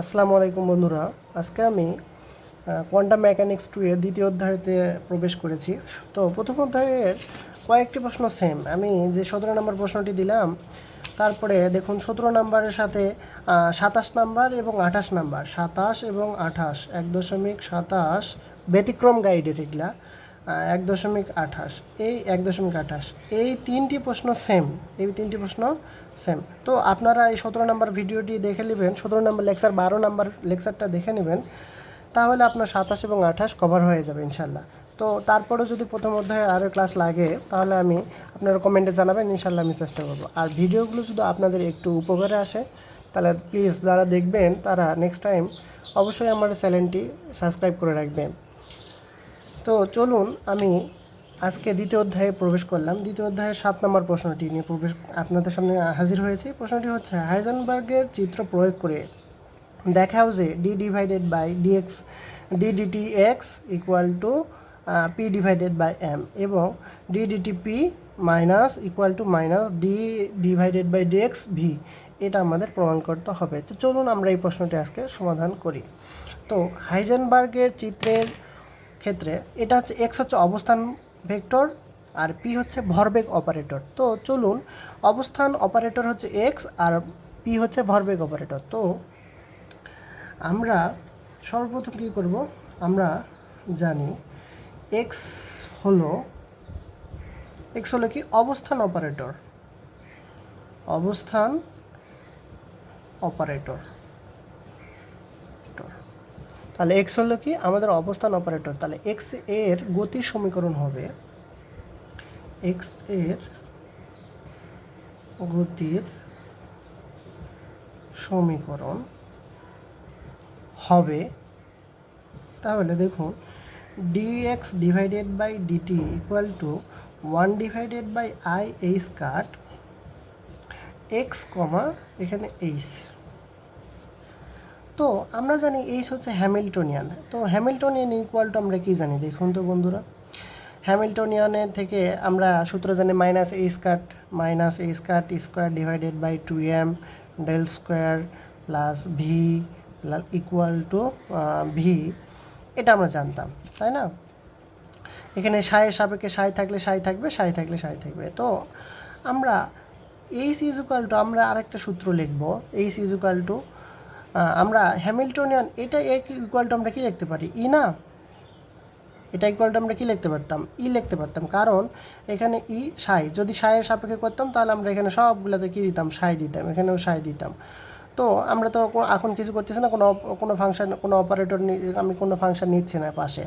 আসসালামু আলাইকুম বন্ধুরা। আজকে আমি কোয়ান্টাম মেকানিক্স টু এর দ্বিতীয় অধ্যায়তে প্রবেশ করেছি। তো প্রথম অধ্যায়ের কয়েকটি প্রশ্ন সেম আমি যে সতেরো নম্বর প্রশ্নটি দিলাম, তারপরে দেখুন সতেরো নম্বরের সাথে সাতাশ নাম্বার এবং আঠাশ নাম্বার। সাতাশ এবং আঠাশ, এক দশমিক সাতাশ ব্যতিক্রম গাইডের এগুলা। এক দশমিক আঠাশ। এই এক দশমিক আঠাশ। এই তিনটি প্রশ্ন সেম এই তিনটি প্রশ্ন সেম তো আপনারা এই সতেরো নম্বর ভিডিওটি দেখে নেবেন। সতেরো নম্বর লেকচার বারো নম্বর লেকচারটা দেখে নেবেন। তাহলে আপনার সাতাশ এবং আঠাশ কভার হয়ে যাবে ইনশাল্লাহ। তো তারপরেও যদি প্রথম অধ্যায়ে আরও ক্লাস লাগে, তাহলে আমি আপনারা কমেন্টে জানাবেন। ইনশাল্লাহ আমি চেষ্টা করব। আর ভিডিওগুলো যদি আপনাদের একটু উপকারে আসে, তাহলে প্লিজ যারা দেখবেন, তারা নেক্সট টাইম অবশ্যই আমার চ্যানেলটি সাবস্ক্রাইব করে রাখবেন। তো চলুন, আমি আজকে দ্বিতীয় অধ্যায়ে প্রবেশ করলাম। দ্বিতীয় অধ্যায়ের সাত নম্বর প্রশ্নটি নিয়ে প্রবেশ আপনাদের সামনে হাজির হয়েছি। প্রশ্নটি হচ্ছে, হাইজেনবার্গের চিত্র প্রয়োগ করে দেখাও যে d divided by dx d dt x equal to p divided by m এবং d dt p minus equal to minus d divided by dx v এটা আমাদের প্রমাণ করতে হবে। তো চলুন আমরা এই প্রশ্নটি আজকে সমাধান করি। তো হাইজেনবার্গের চিত্রের ক্ষেত্রে এটা হচ্ছে এক্স হচ্ছে অবস্থান ভেক্টর আর পি হচ্ছে ভরবেগ অপারেটর। তো চলুন, অবস্থান অপারেটর হচ্ছে এক্স আর পি হচ্ছে ভরবেগ অপারেটর। তো আমরা সর্বপ্রথম কী করব? আমরা জানি এক্স হলো এক্স হলো কি অবস্থান অপারেটর। অবস্থান অপারেটর। তাহলে এক্স হলো কি? আমাদের অবস্থান অপারেটর তাহলে এক্সের গতির সমীকরণ হবে এক্সের গতির সমীকরণ হবে, তাহলে দেখুন dx divided by dt equal to one divided by i h cut x comma এখানে এইচ তো আমরা জানি এইচ হচ্ছে হ্যামিল্টনিয়ান। তো হ্যামিল্টনিয়ান ইকুয়াল টু আমরা কি জানি? দেখুন তো বন্ধুরা। হ্যামিল্টনিয়ানের থেকে আমরা সূত্র জানি minus h cut minus h cut square divided by two m del square plus v equal to v এটা আমরা জানতাম, তাই না? এখানে সায়ের সাপেক্ষে সাই থাকলে সাই থাকবে সাই থাকলে সাই থাকবে। তো আমরা এইচ ইজ ইকুয়াল টু আমরা আরেকটা সূত্র লিখব এইচ ইজ ইকুয়াল টু আমরা হ্যামিল্টনিয়ান, এটা ইকুয়াল টু আমরা কি লিখতে পারি? ই না? এটা ইকুয়াল টু আমরা কি লিখতে পারতাম? ই লিখতে পারতাম। কারণ এখানে ই সাই। যদি সায়ের সাপেক্ষে করতাম, তাহলে আমরা এখানে সবগুলোতে কি দিতাম? সাই দিতাম। এখানেও সাই দিতাম। তো আমরা তো এখন কিছু করতেছি না। কোনো কোনো ফাংশন কোনো অপারেটর আমি কোনো ফাংশন নিচ্ছি না পাশে।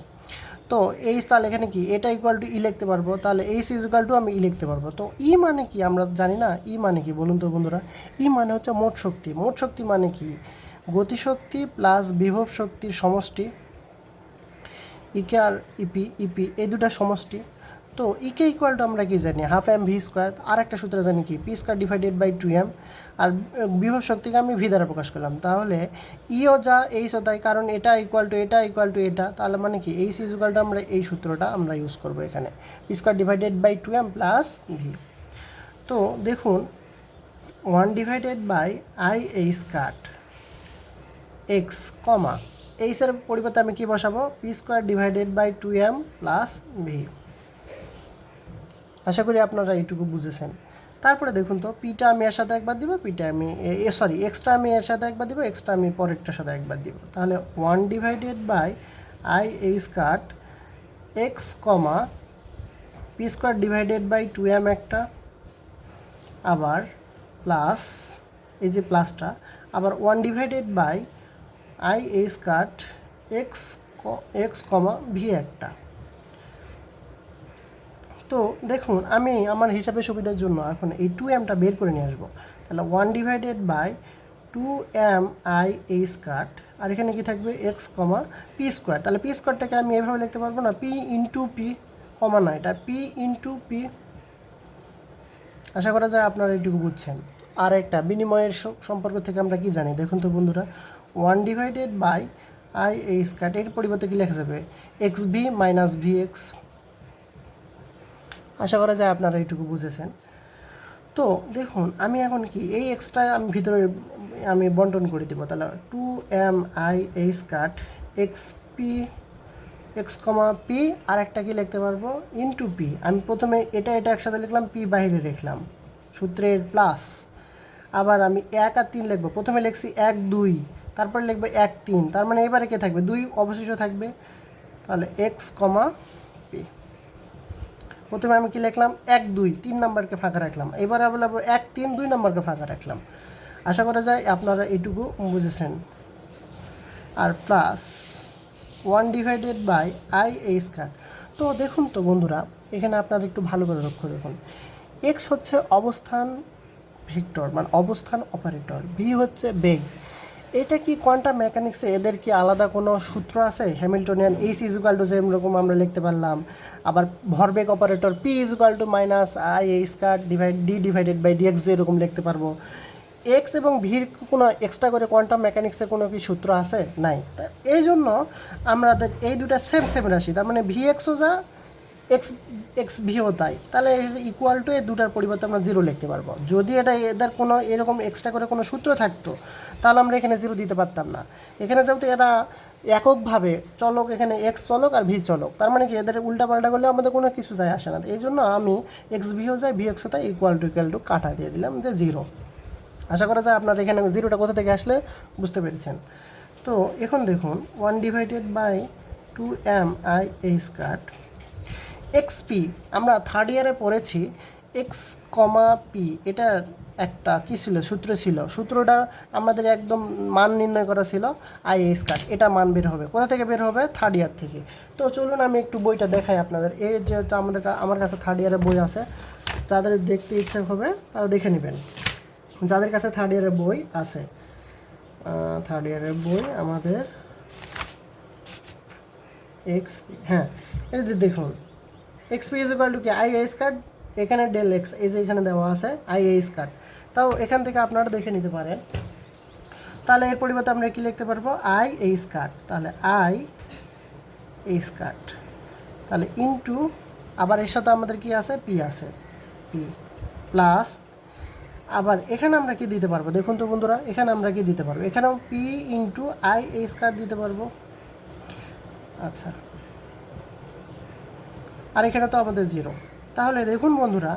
তো এইচ তাহলে এখানে কি? এটা ইকুয়াল টু ই লিখতে পারব। তাহলে এইচ ইজ ইকুয়াল টু আমি ই লিখতে পারব। তো ই মানে কি? আমরা জানি না। ই মানে কি? বলুন তো বন্ধুরা। ই মানে হচ্ছে মোট শক্তি। মোট শক্তি মানে কি? গতিশক্তি প্লাস বিভব শক্তির সমষ্টি ইকে আর ইপি ইপি এই দুটা সমষ্টি। তো ইকে ইকুয়াল টু আমরা কি জানি? হাফ এম ভি স্কোয়ার আর একটা সূত্র জানি কি? P square divided by two m আর বিভব শক্তিকে আমি ভি দ্বারা প্রকাশ করলাম। তাহলে ইও যা এইচও তাই, কারণ এটা ইকুয়াল টু এটা ইকুয়াল টু এটা, তাহলে মানে কি? এইচ ইজ ইকুয়াল টু আমরা এই সূত্রটা আমরা ইউজ করব এখানে। P square divided by two m plus v তো দেখুন one divided by i h cut x comma এইচের পরিবর্তে আমি কি বসাবো? P square divided by two m plus v আশা করি আপনারা এইটুকু বুঝেছেন। তারপরে দেখুন তো পিটা আমি এর সাথে একবার দিব পিটা আমি সরি এক্সট্রা আমি এর সাথে একবার দিব এক্সট্রা আমি পরেরটার সাথে একবার দিব। তাহলে one divided by I H cut X comma P square divided by two M একটা, আবার প্লাস এই যে প্লাসটা আবার one divided by I H cut X X comma V একটা। তো দেখুন, আমি আমার হিসাবে সুবিধার জন্য এখন এই টু এমটা বের করে নিয়ে আসব। তাহলে one divided by two M I H cut আর এখানে কি থাকবে? এক্স কমা পি স্কোয়ার তাহলে পি স্কোয়ারটাকে আমি এভাবে লিখতে পারব না পি ইন্টু পি কমা না এটা পি ইন্টু পি আশা করা যায় আপনারা এইটুকু বুঝছেন। আর একটা বিনিময়ের সম্পর্ক থেকে আমরা কি জানি? দেখুন তো বন্ধুরা one divided by I H cut এর পরিবর্তে কি লেখা যাবে? X V minus V X আশা করা যায় আপনারা এইটুকু বুঝেছেন। তো দেখুন, আমি এখন কি, এই এক্সট্রা আমি ভিতরে, আমি বন্টন করে দিব। তাহলে two M I H cut X P X comma P আর একটা কি লিখতে পারব? ইনটু পি আমি প্রথমে এটা এটা একসাথে লিখলাম পি বাইরে লিখলাম সূত্রের প্লাস আবার আমি এক আর তিন লিখব। প্রথমে লিখছি এক, দুই। তারপরে লিখবে এক তিন, তার মানে এবারে কে থাকবে? দুই অবশিষ্ট থাকবে। তাহলে এক্স কমা পি প্রথমে আমি কি লিখলাম? এক, দুই, তিন নাম্বারকে ফাঁকা রাখলাম। এবারে আবার লিখব এক, তিন, দুই নাম্বারকে ফাঁকা রাখলাম। আশা করা যায় আপনারা এইটুকু বুঝেছেন। আর plus one divided by I এই স্কোয়ার তো দেখুন তো বন্ধুরা, এখানে আপনারা একটু ভালো করে লক্ষ্য দেখুন। এক্স হচ্ছে অবস্থান ভেক্টর মানে অবস্থান অপারেটর ভি হচ্ছে বেগ। এটা কি কোয়ান্টাম মেকানিক্সে এদের কি আলাদা কোনো সূত্র আছে? Hamiltonian H equal to same রকম আমরা লিখতে পারলাম। আবার ভরবেগ operator P equal to minus I এই square divide D divided by DX এরকম লিখতে পারব। এক্স এবং ভির কোনো এক্সট্রা করে কোয়ান্টাম মেকানিক্সের কোনো কি সূত্র আছে? নাই। এই জন্য আমাদের এই দুটা সেম সেম রাশি, তার মানে ভি এক্সও যা এক্স এক্স ভিও তাই, তাহলে ইকুয়াল টু এই দুটার পরিবর্তে আমরা জিরো লিখতে পারব। যদি এটা এদের কোনো এরকম এক্সট্রা করে কোনো সূত্র থাকতো, তাহলে আমরা এখানে জিরো দিতে পারতাম না। এখানে যেহেতু এরা এককভাবে চলক এখানে এক্স চলক আর ভি চলক, তার মানে কি এদের উল্টাপাল্টা করলে আমাদের কোনো কিছু যায় আসে না। এই জন্য আমি এক্স ভিও যাই ভি এক্সও তাই ইকুয়াল টু ইকুয়াল টু কাটা দিয়ে দিলাম যে জিরো আশা করা যায় আপনার এখানে জিরোটা কোথা থেকে আসলে বুঝতে পেরেছেন। তো এখন দেখুন one divided by two M I H cut X P আমরা থার্ড ইয়ারে পড়েছি এক্স কমা পি এটার একটা কী ছিল, সূত্র ছিল। সূত্রটা আমাদের একদম মান নির্ণয় করা ছিল আইএস কাট এটা মান বের হবে। কোথা থেকে বের হবে? থার্ড ইয়ার থেকে। তো চলুন আমি একটু বইটা দেখাই আপনাদের। এই যে আমাদের আমার কাছে থার্ড ইয়ারের বই আছে, যাদের দেখতে ইচ্ছে হবে, তারা দেখে নেবেন। যাদের কাছে থার্ড ইয়ারের বই আছে থার্ড ইয়ারের বই আমাদের এক্স হ্যাঁ যে দেখুন X P is equal to কি আই এস কার্ড এখানে ডেল এক্স এই যে এখানে দেওয়া আছে আই এস কার্ড তাও এখান থেকে আপনারা দেখে নিতে পারেন। তাহলে এর পরিবর্তে আমরা কি লিখতে পারব? আই এইস কার্ড তাহলে আই এইস কার্ড তাহলে ইনটু আবার এর সাথে আমাদের কি আছে? পি আছে। পি প্লাস আবার এখানে আমরা কি দিতে পারব? দেখুন তো বন্ধুরা, এখানে আমরা কি দিতে পারব? এখানেও পি ইন্টু আই এই স্কোয়ার দিতে পারব। আচ্ছা। আর এখানে তো আমাদের জিরো তাহলে দেখুন বন্ধুরা,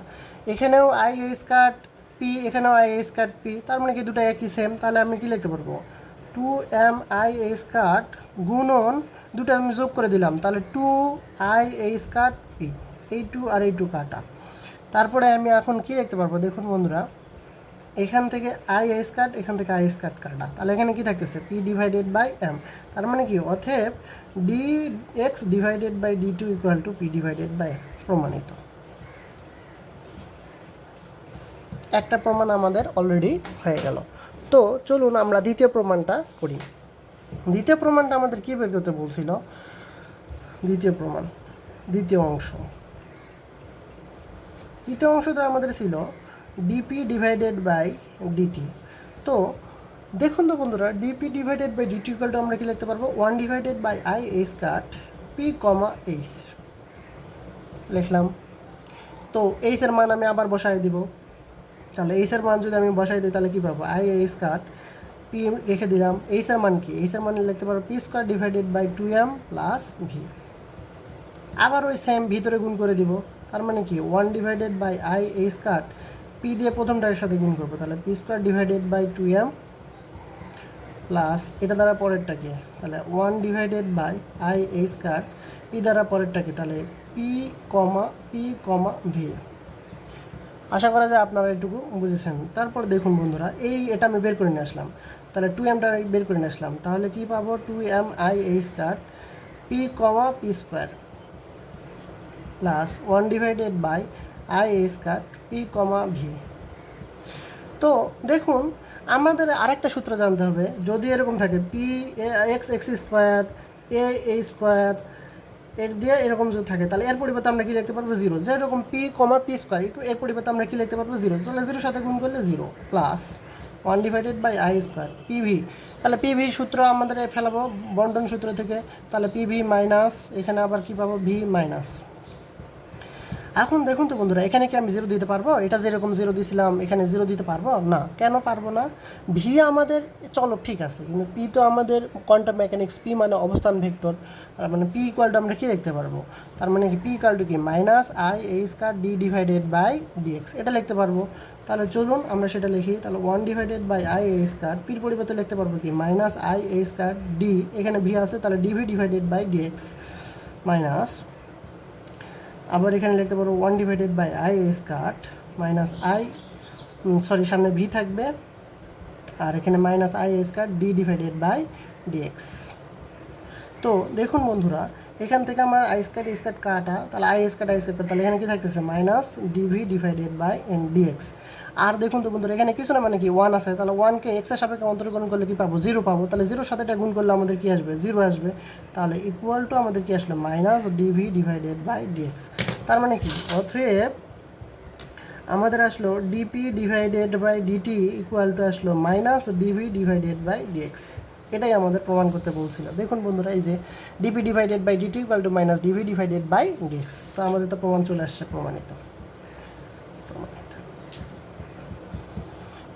এখানেও আই এস কার্ড পি এখানেও আই এই কার্ড পি তার মানে কি দুটো একই সেম তাহলে আমি কি লিখতে পারব? Two M I H cut গুণন দুটো আমি যোগ করে দিলাম, তাহলে two I H cut P এই টু আর এই টু কাটা। তারপরে আমি এখন কি লিখতে পারব? দেখুন বন্ধুরা এখান থেকে আই এস কাট এখান থেকে আই এস কাট কাটা তাহলে এখানে কি থাকতেছে? পি ডিভাইডেড বাই এম তার মানে কি? অথেব D X divided by D two equal to P divided by প্রমাণিত। একটা প্রমাণ আমাদের অলরেডি হয়ে গেল। তো চলুন আমরা দ্বিতীয় প্রমাণটা করি। দ্বিতীয় প্রমাণটা আমাদের কী বের করতে বলছিল? দ্বিতীয় প্রমাণ, দ্বিতীয় অংশ। দ্বিতীয় অংশটা আমাদের ছিল ডিপি ডিভাইডেড বাই ডিটি তো, দেখুন তো বন্ধুরা ডিপি ডিভাইডেড বাই ডিটি ইকুয়ালটা আমরা কি লিখতে পারব? One divided by I H cut P comma H লিখলাম। তো এইচের মান আমি আবার বসাই দিব। তাহলে এইচের মান যদি আমি বসাই দিই, তাহলে কী পাবো? আই এইচ কাট পি রেখে দিলাম। এইচের মান কি? এইচের মান লিখতে পারব P square divided by two M plus V আবার ওই সেম ভিতরে গুণ করে দিব। তার মানে কি? One divided by I H cut P দিয়ে প্রথমটার সাথে গুণ করব, তাহলে P square divided by two M plus এটা দ্বারা পরেরটা কি? তাহলে one divided by I H cut P দ্বারা পরেরটা কি? তাহলে P comma P comma V আশা করা যায় আপনারা এটুকু বুঝেছেন। তারপর দেখুন বন্ধুরা, এই এটা আমি বের করে নিয়ে আসলাম। তাহলে টু এমটা বের করে নিয়ে আসলাম। তাহলে কি পাবো? Two M I H cut P comma P square plus one divided by I square P comma V তো দেখুন, আমাদের আরেকটা সূত্র জানতে হবে। যদি এরকম থাকে P X X square A A square এর দিয়ে এরকম যদি থাকে, তাহলে এর পরিবর্তে আমরা কি লিখতে পারব? জিরো যেরকম পি কমা পি স্কোয়ার এর পরিবর্তে আমরা কি লিখতে পারব? জিরো তাহলে জিরোর সাথে গুণ করলে zero plus one divided by I square PV তাহলে পিভির সূত্র আমাদের ফেলাবো, বন্টন সূত্র থেকে। তাহলে পিভি মাইনাস এখানে আবার কি পাবো? ভি মাইনাস এখন দেখুন তো বন্ধুরা, এখানে কি আমি জিরো দিতে পারব? এটা যেরকম জিরো দিছিলাম, এখানে জিরো দিতে পারব? না। কেন পারব না? ভি আমাদের, চলো ঠিক আছে, কিন্তু পি তো আমাদের কোয়ান্টাম মেকানিক্স পি মানে অবস্থান ভেক্টর, তার মানে পি ইকুয়াল টু আমরা কি লিখতে পারব? তার মানে কি পি ইকুয়াল টু কি? Minus I A scar D divided by dx এটা লিখতে পারব। তাহলে চলুন আমরা সেটা লিখি, তাহলে one divided by I A square পির পরিবর্তে লিখতে পারব কি? Minus I A scar D এখানে ভি আছে, তাহলে DV divided by DX minus আবার এখানে লিখতে পারব one divided by I H cut minus I sorry সামনে ভি থাকবে। আর এখানে minus I S cut D divided by DX তো দেখুন বন্ধুরা, এখান থেকে আমার আই স্কাট এস কাট, তাহলে I H cut I H cut তাহলে এখানে কি থাকতেছে? Minus DV divided by N DX আর দেখুন তো বন্ধুরা, এখানে কিছু না মানে কি ওয়ান আছে। তাহলে ওয়ানকে এক্সের সাপেক্ষে অন্তর্গণ করলে কি পাবো? জিরো পাবো। তাহলে জিরোর সাথে এটা গুণ করলে আমাদের কি আসবে? জিরো আসবে। তাহলে ইকুয়াল টু আমাদের কি আসলো? Minus DV divided by DX তার মানে কি? অতএব আমাদের আসলো DP divided by DT equal to আসলো minus DV divided by DX এটাই আমাদের প্রমাণ করতে বলছিল। দেখুন বন্ধুরা, এই যে DP divided by DT equal to minus DV divided by DX তো আমাদের তো প্রমাণ চলে আসছে প্রমাণিত।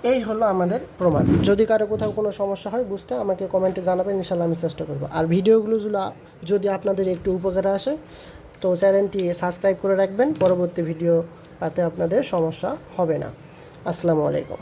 এই হলো আমাদের প্রমাণ। যদি কারও কোথাও কোনো সমস্যা হয়, বুঝতে আমাকে কমেন্টে জানাবেন ইনশাল্লাহ আমি চেষ্টা করব। আর ভিডিওগুলো যদি- যদি আপনাদের একটু উপকারে আসে, তো চ্যানেলটি সাবস্ক্রাইব করে রাখবেন, পরবর্তী ভিডিও পাতে আপনাদের সমস্যা হবে না। আসসালামু আলাইকুম।